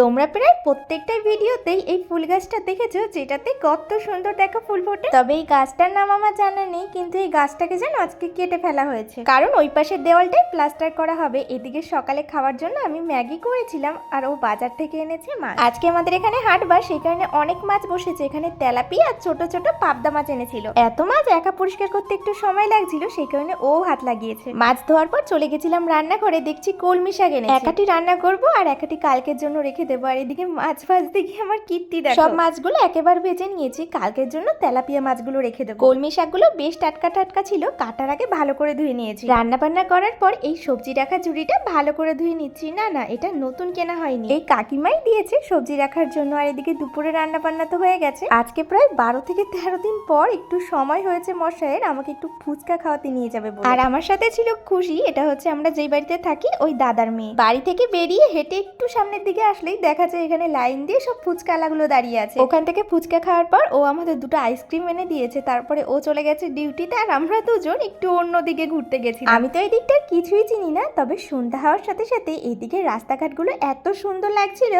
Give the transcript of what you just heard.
তোমরা প্রায় প্রত্যেকটা ভিডিওতেই এই ফুল গাছটা দেখেছ, যেটাতে কত সুন্দর দেখো ফুল ফোটে। তবে এই গাছটার নাম আমার জানা নেই, কিন্তু এই গাছটাকে যেন আজকে কেটে ফেলা হয়েছে। কারণ ওই পাশের দেওয়ালটাই প্লাস্টার করা হবে। এদিকে সকালে খাওয়ার জন্য আমি ম্যাগি করেছিলাম, আর ও বাজার থেকে এনেছে মাছ। আজকে আমাদের এখানে হাটবার সেই কারণে অনেক মাছ বসেছে। এখানে তেলাপি আর ছোট ছোট পাবদা মাছ এনেছিল। এত মাছ একা পরিষ্কার করতে একটু সময় লাগছিল, সেই কারণে ও হাত লাগিয়েছে। মাছ ধোয়ার পর চলে গেছিলাম রান্না রান্নাঘরে, দেখছি কলমি শাক এনে একাটি রান্না করব আর একাটি কালকের জন্য রেখে দেবো। আর এদিকে মাছ ভাজতে গিয়ে আমার কীর্তি দেখো। সব মাছগুলো একেবারে ভেজে নিয়েছি। কালকের জন্য তেলাপিয়া মাছগুলো রেখে দেবো। কলমি শাকগুলো বেশ টাটকা টাটকা ছিল। কাটার আগে ভালো করে ধুয়ে নিয়েছি। রান্না বান্না করার পর এই সবজি রাখার ঝুড়িটা ভালো করে ধুয়ে নিচ্ছি। না না এটা নতুন কেনা হয়নি। এই কাকিমাই দিয়েছে সবজি রাখার জন্য। আর এদিকে দুপুরে রান্না বান্না তো হয়ে গেছে। আজকে প্রায় বারো থেকে তেরো দিন পর একটু সময় হয়েছে মশাইয়ের। আমাকে একটু ফুচকা খাওয়াতে নিয়ে যাবে আর আমার সাথে ছিল খুশি। এটা হচ্ছে আমরা যেই বাড়িতে থাকি ওই দাদার মেয়ে। বাড়ি থেকে বেরিয়ে হেঁটে একটু সামনের দিকে আসলেই দেখা যায় এখানে লাইন দিয়ে সব ফুচকালাগুলো দাঁড়িয়ে আছে। ওখান থেকে ফুচকা খাওয়ার পর ও আমাদের দুটো আইসক্রিম এনে দিয়েছে। তারপরে ও চলে গেছে ডিউটিতে আর আমরা দুজন একটু অন্যদিকে ঘুরতে গেছি আমি তো এই দিকটা কিছুই চিনি না, তবে সন্ধ্যা হওয়ার সাথে সাথে এদিকে রাস্তাঘাটগুলো এত সুন্দর লাগছিল।